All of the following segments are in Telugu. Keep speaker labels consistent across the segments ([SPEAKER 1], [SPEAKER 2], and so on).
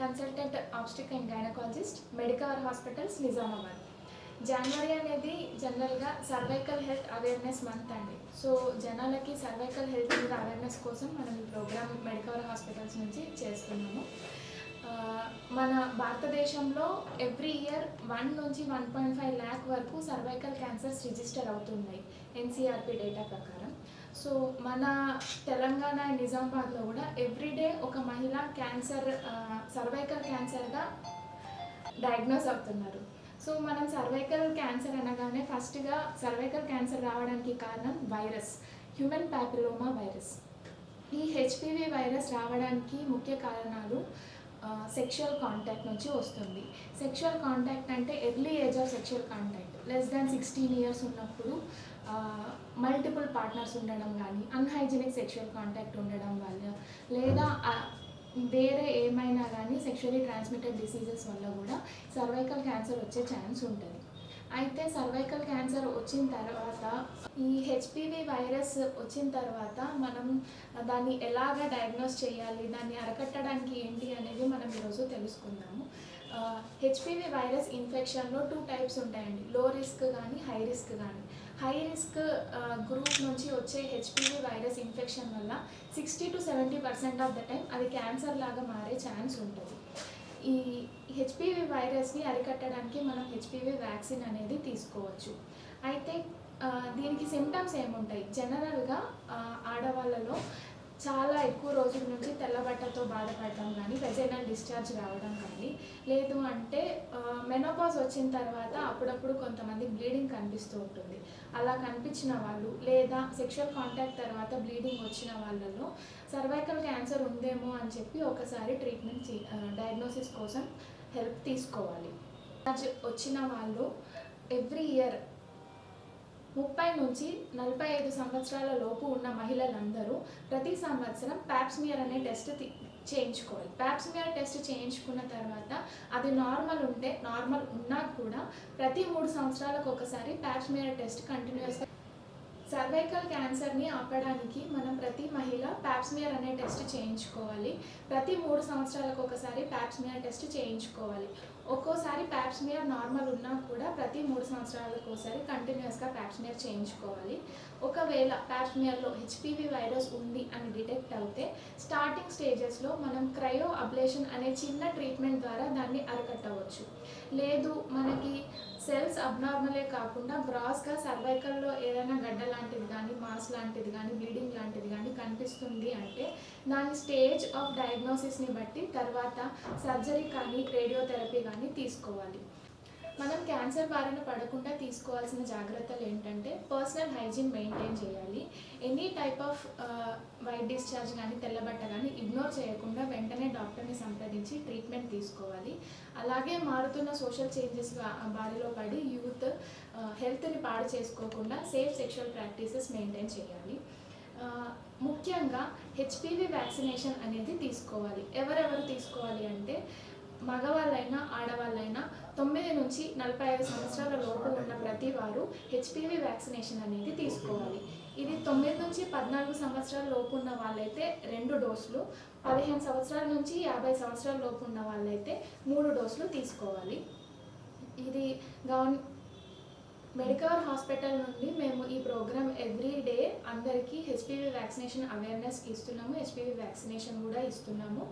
[SPEAKER 1] Consultant obstetric and gynaecologist Medicover hospitals Nizamabad. జనవరి అనేది జనరల్గా సర్వైకల్ హెల్త్ అవేర్నెస్ మంత్ అండి. సో జనాలకి సర్వైకల్ హెల్త్ మీద అవేర్నెస్ కోసం మనం ఈ ప్రోగ్రామ్ మెడికవర్ హాస్పిటల్స్ నుంచి చేస్తున్నాము. మన భారతదేశంలో ఎవ్రీ ఇయర్ వన్ నుంచి వన్ పాయింట్ ఫైవ్ ల్యాక్ వరకు సర్వైకల్ క్యాన్సర్స్ రిజిస్టర్ అవుతున్నాయి ఎన్సీఆర్పి డేటా ప్రకారం. సో మన తెలంగాణ నిజామాబాద్లో కూడా ఎవ్రీడే ఒక మహిళ క్యాన్సర్ సర్వైకల్ క్యాన్సర్గా డయాగ్నోస్ అవుతున్నారు. సో మనం సర్వైకల్ క్యాన్సర్ అనగానే ఫస్ట్గా సర్వైకల్ క్యాన్సర్ రావడానికి కారణం వైరస్ హ్యూమన్ ప్యాపిలోమా వైరస్ ఈ హెచ్పివి వైరస్ రావడానికి ముఖ్య కారణాలు సెక్షువల్ కాంటాక్ట్ నుంచి వస్తుంది. సెక్షువల్ కాంటాక్ట్ అంటే early age of sexual contact less than sixteen years ఉన్నప్పుడు మల్టిపుల్ పార్ట్నర్స్ ఉండడం కానీ అన్హైజీనిక్ సెక్షువల్ కాంటాక్ట్ ఉండడం వల్ల లేదా వేరే ఏమైనా కానీ సెక్షువలీ ట్రాన్స్మిటెడ్ డిసీజెస్ వల్ల కూడా సర్వైకల్ క్యాన్సర్ వచ్చే ఛాన్స్ ఉంటుంది. అయితే సర్వైకల్ క్యాన్సర్ వచ్చిన తర్వాత ఈ హెచ్పివి వైరస్ వచ్చిన తర్వాత మనం దాన్ని ఎలాగ డయాగ్నోస్ చేయాలి దాన్ని అరకట్టడానికి ఏంటి అనేది మనం ఈరోజు తెలుసుకుందాము. హెచ్పివి వైరస్ ఇన్ఫెక్షన్లో టూ టైప్స్ ఉంటాయండి. లో రిస్క్ కానీ హై రిస్క్ కానీ. హై రిస్క్ గ్రూప్ నుంచి వచ్చే హెచ్పివి వైరస్ ఇన్ఫెక్షన్ వల్ల sixty to seventy percent of the time అది క్యాన్సర్ లాగా మారే ఛాన్స్ ఉంటుంది. హెచ్పివి వైరస్ని అరికట్టడానికి మనం హెచ్పివి వ్యాక్సిన్ అనేది తీసుకోవచ్చు. అయితే దీనికి సిమ్టమ్స్ ఏముంటాయి? జనరల్గా ఆడవాళ్ళలో చాలా ఎక్కువ రోజుల నుంచి తెల్లబట్టతో బాధపడటం కానీ వెజైనల్ డిశ్చార్జ్ రావడం కానీ లేదు అంటే మెనోపాజ్ వచ్చిన తర్వాత అప్పుడప్పుడు కొంతమంది బ్లీడింగ్ కనిపిస్తూ ఉంటుంది. అలా కనిపించిన వాళ్ళు లేదా సెక్షువల్ కాంటాక్ట్ తర్వాత బ్లీడింగ్ వచ్చిన వాళ్ళలో సర్వైకల్ క్యాన్సర్ ఉందేమో అని చెప్పి ఒకసారి ట్రీట్మెంట్ డయాగ్నోసిస్ కోసం హెల్ప్ తీసుకోవాలి. వచ్చిన వాళ్ళు ఎవ్రీ ఇయర్ ముప్పై నుంచి నలభై ఐదు సంవత్సరాల లోపు ఉన్న మహిళలందరూ ప్రతి సంవత్సరం ప్యాప్స్మియర్ అనే టెస్ట్ చేయించుకోవాలి. ప్యాప్స్మియర్ టెస్ట్ చేయించుకున్న తర్వాత అది నార్మల్ ఉంటే నార్మల్ ఉన్నా కూడా ప్రతి మూడు సంవత్సరాలకు ఒకసారి ప్యాప్స్మియర్ టెస్ట్ కంటిన్యూస్గా సర్వైకల్ క్యాన్సర్ని ఆపడానికి మనం ప్రతి మహిళ ప్యాప్స్మియర్ అనే టెస్ట్ చేయించుకోవాలి. ప్రతి మూడు సంవత్సరాలకు ఒకసారి ప్యాప్స్మియర్ టెస్ట్ చేయించుకోవాలి. ఒక్కోసారి ప్యాప్స్మియర్ నార్మల్ ఉన్నా కూడా ప్రతి మూడు సంవత్సరాలకు ఒకసారి కంటిన్యూస్గా ప్యాప్స్మియర్ చేయించుకోవాలి. ఒకవేళ ప్యాప్స్మియర్లో హెచ్పివి వైరస్ ఉంది అని డిటెక్ట్ అవుతే స్టార్టింగ్ స్టేజెస్లో మనం క్రయో అబ్లేషన్ అనే చిన్న ట్రీట్మెంట్ ద్వారా దాన్ని అరికట్టవచ్చు. లేదు మనకి సెల్స్ అబ్నార్మలే కాకుండా గ్రాస్గా సర్వైకల్లో ఏదైనా గడ్డ లాంటిది కానీ మాస్ లాంటిది కానీ బ్లీడింగ్ లాంటిది కానీ కనిపిస్తుంది అంటే దాని స్టేజ్ ఆఫ్ డయాగ్నోసిస్ని బట్టి తర్వాత సర్జరీ కానీ రేడియోథెరపీ కానీ తీసుకోవాలి. మనం క్యాన్సర్ బారిన పడకుండా తీసుకోవాల్సిన జాగ్రత్తలు ఏంటంటే పర్సనల్ హైజీన్ మెయింటైన్ చేయాలి. Any type of white discharge కానీ తెల్లబట్ట కానీ ఇగ్నోర్ చేయకుండా వెంటనే డాక్టర్ని సంప్రదించి ట్రీట్మెంట్ తీసుకోవాలి. అలాగే మారుతున్న సోషల్ చేంజెస్ బారిలో పడి యూత్ హెల్త్ని పాడు చేసుకోకుండా సేఫ్ సెక్షువల్ ప్రాక్టీసెస్ మెయింటైన్ చేయాలి. ముఖ్యంగా హెచ్పివి వ్యాక్సినేషన్ అనేది తీసుకోవాలి. ఎవరెవరు తీసుకోవాలి అంటే మగవాళ్ళైనా ఆడవాళ్ళైనా తొమ్మిది నుంచి నలభై ఐదు సంవత్సరాల లోపు ఉన్న ప్రతి వారు హెచ్పివి వ్యాక్సినేషన్ అనేది తీసుకోవాలి. ఇది తొమ్మిది నుంచి పద్నాలుగు సంవత్సరాల లోపు ఉన్న వాళ్ళైతే రెండు డోసులు పదిహేను సంవత్సరాల నుంచి యాభై సంవత్సరాల లోపు ఉన్న వాళ్ళైతే మూడు డోసులు తీసుకోవాలి. ఇది గవర్న మెడికవర్ హాస్పిటల్ నుండి మేము ఈ ప్రోగ్రామ్ ఎవ్రీ డే అందరికీ హెచ్పివి వ్యాక్సినేషన్ అవేర్నెస్ ఇస్తున్నాము హెచ్పివి వ్యాక్సినేషన్ కూడా ఇస్తున్నాము.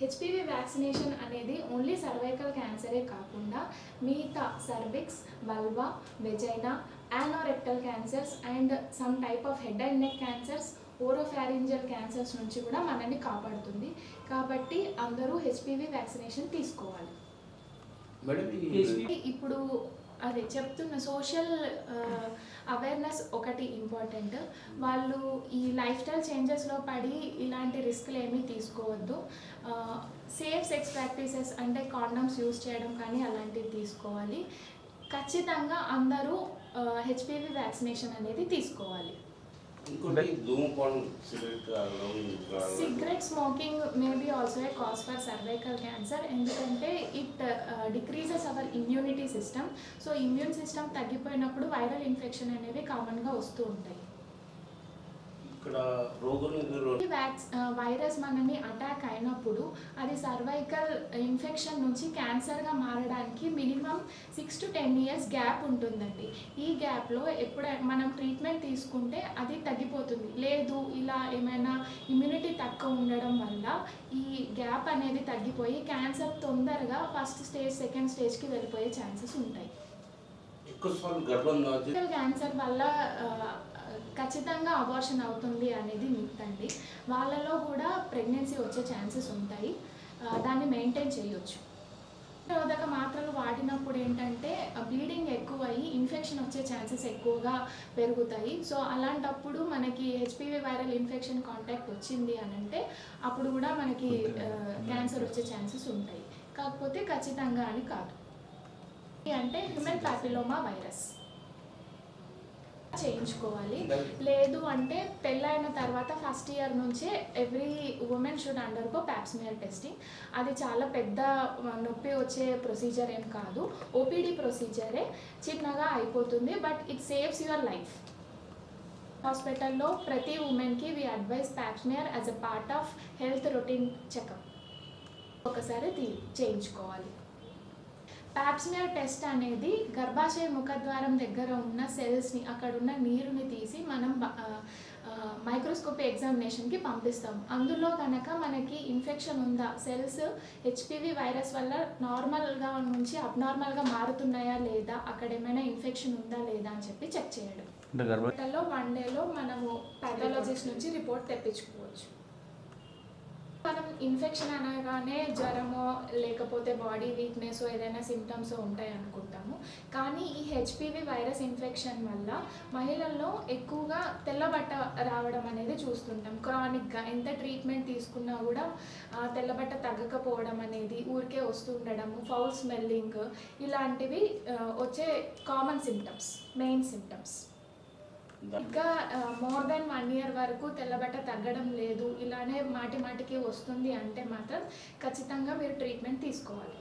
[SPEAKER 1] హెచ్పివి వ్యాక్సినేషన్ అనేది ఓన్లీ సర్వైకల్ క్యాన్సరే కాకుండా మిగతా cervix vulva vagina anorectal cancers and some type of head and neck cancers oropharyngeal cancers నుంచి కూడా మనల్ని కాపాడుతుంది. కాబట్టి అందరూ హెచ్పివి వ్యాక్సినేషన్ తీసుకోవాలి. ఇప్పుడు అదే చెప్తున్న సోషల్ అవేర్నెస్ ఒకటి ఇంపార్టెంట్ వాళ్ళు ఈ లైఫ్ స్టైల్ చేంజెస్లో పడి ఇలాంటి రిస్క్లు ఏమీ తీసుకోవద్దు. సేఫ్ సెక్స్ ప్రాక్టీసెస్ అంటే కాండమ్స్ యూస్ చేయడం కానీ అలాంటివి తీసుకోవాలి. ఖచ్చితంగా అందరూ హెచ్పివి వ్యాక్సినేషన్ అనేది తీసుకోవాలి.
[SPEAKER 2] ఇంకోటి ధూమపానం cigarette
[SPEAKER 1] smoking may be also a cause for cervical cancer. ఎందుకంటే it decreases our immunity system. So immune system తగ్గిపోయినప్పుడు viral infection అనేవి కామన్గా వస్తూ ఉంటాయి.
[SPEAKER 2] ఇక్కడ
[SPEAKER 1] వైరస్ మనని అటాక్ అయినప్పుడు అది సర్వైకల్ ఇన్ఫెక్షన్ నుంచి క్యాన్సర్గా మారడానికి minimum six to ten years gap ఉంటుందండి. ఈ గ్యాప్లో ఎప్పుడ మనం ట్రీట్మెంట్ తీసుకుంటే అది తగ్గిపోతుంది. లేదు ఇలా ఏమైనా ఇమ్యూనిటీ తక్కువ ఉండడం వల్ల ఈ గ్యాప్ అనేది తగ్గిపోయి క్యాన్సర్ తొందరగా ఫస్ట్ స్టేజ్ సెకండ్ స్టేజ్కి వెళ్ళిపోయే ఛాన్సెస్ ఉంటాయి. క్యాన్సర్ వల్ల ఖచ్చితంగా అబార్షన్ అవుతుంది అనేది మిత్ అండి వాళ్ళలో కూడా ప్రెగ్నెన్సీ వచ్చే ఛాన్సెస్ ఉంటాయి. దాన్ని మెయింటైన్ చేయొచ్చు. నిరోధక మాత్రలు వాడినప్పుడు ఏంటంటే బ్లీడింగ్ ఎక్కువ అయ్యి ఇన్ఫెక్షన్ వచ్చే ఛాన్సెస్ ఎక్కువగా పెరుగుతాయి. సో అలాంటప్పుడు మనకి హెచ్పివి వైరల్ ఇన్ఫెక్షన్ కాంటాక్ట్ వచ్చింది అని అంటే అప్పుడు కూడా మనకి క్యాన్సర్ వచ్చే ఛాన్సెస్ ఉంటాయి. కాకపోతే ఖచ్చితంగా అని కాదు. అంటే హ్యూమన్ ప్యాపిలోమా వైరస్ చేయించుకోవాలి. లేదు అంటే పెళ్ళైన తర్వాత ఫస్ట్ ఇయర్ నుంచే every women should undergo pap smear testing అది చాలా పెద్ద నొప్పి వచ్చే ప్రొసీజర్ ఏం కాదు. ఓపీడీ ప్రొసీజరే చిన్నగా అయిపోతుంది. But it saves your life హాస్పిటల్లో ప్రతి ఉమెన్కి we advise pap smear as a part of health routine checkup ఒకసారి తీ చేయించుకోవాలి. ప్యాప్స్మియర్ టెస్ట్ అనేది గర్భాశయ ముఖద్వారం దగ్గర ఉన్న సెల్స్ని అక్కడ ఉన్న నీరుని తీసి మనం మైక్రోస్కోపీ ఎగ్జామినేషన్కి పంపిస్తాం. అందులో కనుక మనకి ఇన్ఫెక్షన్ ఉందా సెల్స్ హెచ్పివి వైరస్ వల్ల నార్మల్గా నుంచి అబ్నార్మల్గా మారుతున్నాయా లేదా అక్కడ ఏమైనా ఇన్ఫెక్షన్ ఉందా లేదా అని చెప్పి చెక్ చేయడం. వన్ డేలో మనము పాథాలజిస్ట్ నుంచి రిపోర్ట్ తెప్పించుకోవచ్చు. మనం ఇన్ఫెక్షన్ అనగానే జ్వరమో లేకపోతే బాడీ వీక్నెస్ ఏదైనా సిమ్టమ్స్ ఉంటాయి అనుకుంటాము. కానీ ఈ హెచ్పివి వైరస్ ఇన్ఫెక్షన్ వల్ల మహిళల్లో ఎక్కువగా తెల్లబట్ట రావడం అనేది చూస్తుంటాం. క్రానిక్గా ఎంత ట్రీట్మెంట్ తీసుకున్నా కూడా ఆ తెల్లబట్ట తగ్గకపోవడం అనేది ఊరికే వస్తుండడము ఫౌల్ స్మెల్లింగ్ ఇలాంటివి వచ్చే కామన్ సిమ్టమ్స్ మెయిన్ సిమ్టమ్స్ ఇంకా మోర్ దెన్ వన్ ఇయర్ వరకు తెల్లబట్ట తగ్గడం లేదు. ఇలానే మాటి మాటికి వస్తుంది అంటే మాత్రం ఖచ్చితంగా మీరు ట్రీట్మెంట్ తీసుకోవాలి.